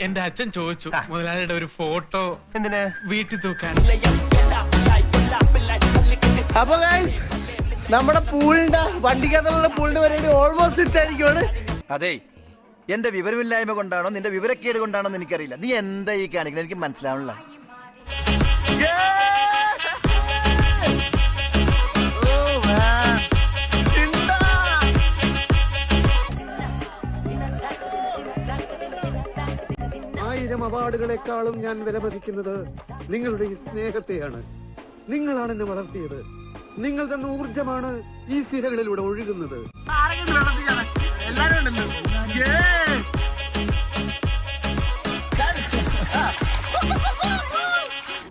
എന്റെ അച്ഛൻ ചോദിച്ചു മുതലാളിയുടെ ഒരു ഫോട്ടോ എന്തിനാ? വീട്ടിൽ തൂക്കാൻ. അപ്പൊ നമ്മുടെ പൂളിന്റെ വണ്ടിക്കകത്തുള്ള പൂളിന്റെ പരിപാടി ഓൾമോസ്റ്റ് ഇട്ടായിരിക്കും അതെ എന്റെ വിവരമില്ലായ്മ കൊണ്ടാണോ നിന്റെ വിവരക്കേട് കൊണ്ടാണോ എന്ന് എനിക്കറിയില്ല. നീ എന്താ ഈ കാണിക്കുന്നത് എനിക്ക് മനസ്സിലാവണില്ല ആയിരം അവാർഡുകളെക്കാളും ഞാൻ വിലമതിക്കുന്നത് നിങ്ങളുടെ ഈ സ്നേഹത്തെയാണ്. നിങ്ങളാണ് എന്നെ വളർത്തിയത്. നിങ്ങൾ തന്ന ഊർജമാണ് ഈ സിരകളിലൂടെ ഒഴുകുന്നത്.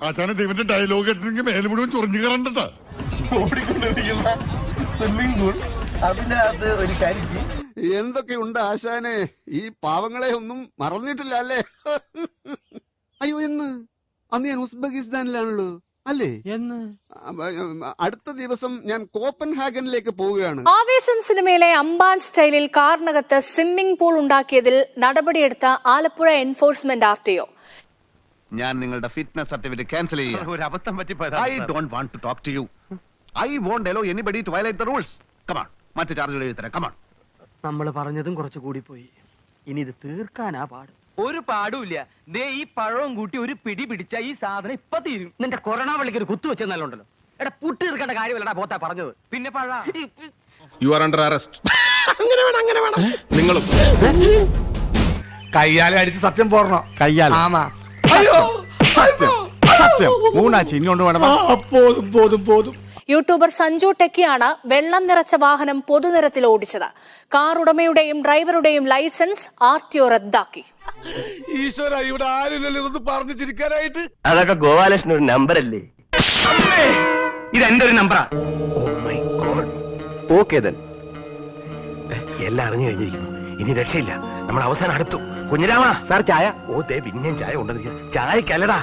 ആശാനെ ദൈവന്റെ ഡയലോഗ് ഇട്ടിട്ടുണ്ടെങ്കിൽ മേലെ മുഴുവൻ ചൊറിഞ്ഞു കയറണ്ടട്ടാ. ഓടിക്കൊണ്ടിരിക്കുന്ന സ്വിമ്മിംഗ് പൂൾ അതിനകത്ത് ഒരു കരിക്ക് എന്തൊക്കെയുണ്ട് ആശാനെ? ഈ പാവങ്ങളെ ഒന്നും മറന്നിട്ടില്ല അല്ലേ? അയ്യോ എന്ന്? അന്ന് ഞാൻ ഉസ്ബെക്കിസ്ഥാനിലാണല്ലോ അല്ലേ? എന്ന്? അടുത്ത ദിവസം ഞാൻ കോപ്പൻ ഹാഗനിലേക്ക് പോവുകയാണ്. ആവേശം സിനിമയിലെ അംബാൻ സ്റ്റൈലിൽ കാറിനകത്ത് സ്വിമ്മിംഗ് പൂൾ ഉണ്ടാക്കിയതിൽ നടപടിയെടുത്ത Alappuzha enforcement R T O. ഞാൻ നിങ്ങളുടെ ഫിറ്റ്നസ് സർട്ടിഫിക്കറ്റ് ക്യാൻസൽ ചെയ്യാം ഒരു അബദ്ധം പറ്റി I don't want to talk to you. I won't allow anybody to violate the rules. Come on. മറ്റു ചാർജുകൾ എഴുതരാം കമാൺ നമ്മൾ പറഞ്ഞതും കുറച്ച് കൂടിപ്പോയി ഇനി ഇത് തീർക്കാനാ പാട്. ഒരു പാടുമില്ല ദേ ഈ പഴവും കൂട്ടി ഒരു പിടി പിടിച്ച ഈ സാധനം ഇപ്പൊ തീരും. നിന്റെ കൊറോണ വള്ളിക്ക് ഒരു കുത്തു വെച്ചെന്നാലുണ്ടല്ലോ എടാ പുട്ട് തീർക്കേണ്ട കാര്യമല്ലടാ പോത്താ പറഞ്ഞത്. പിന്നെ പഴ. യു ആർ അണ്ടർ അറസ്റ്റ് അങ്ങനെ വേണം അങ്ങനെ വേണം. നിങ്ങളും. കയ്യാലെ അടിച്ച് സത്യം പോരണോ കയ്യാൽ ആമാ സത്യം. സത്യം. മൂന്നാഴ്ച കൊണ്ട് വേണം. പോതും പോതും പോതും. യൂട്യൂബർ സഞ്ജു ടെക്കിയാണ് വെള്ളം നിറച്ച വാഹനം പൊതുനിരത്തിൽ ഓടിച്ചത്. കാർ ഉടമയുടെയും ഡ്രൈവറുടെയും ലൈസൻസ് ആർ ടി ഒ റദ്ദാക്കി. ഈശ്വര ഇവിടെ ആരില്ലല്ലോ ഇതൊന്ന് പറഞ്ഞു ചിരിക്കാനായിട്ട്. അതൊക്കെ ഗോപാലകൃഷ്ണൻ ഒരു നമ്പർ അല്ലേ ഇത് എന്റെ ഒരു നമ്പറാ ഓക്കെ then. എല്ലാം അറിഞ്ഞു കഴിഞ്ഞിരിക്കുന്നു. ഇനി രക്ഷയില്ല. നമ്മൾ അവസാനം അടുത്തു. കുഞ്ഞിരാമ. സാർ ചായ? ഓ ദേ പിന്നെയും ചായ ഉണ്ടെന്ന് ചായക്കല്ലടാ.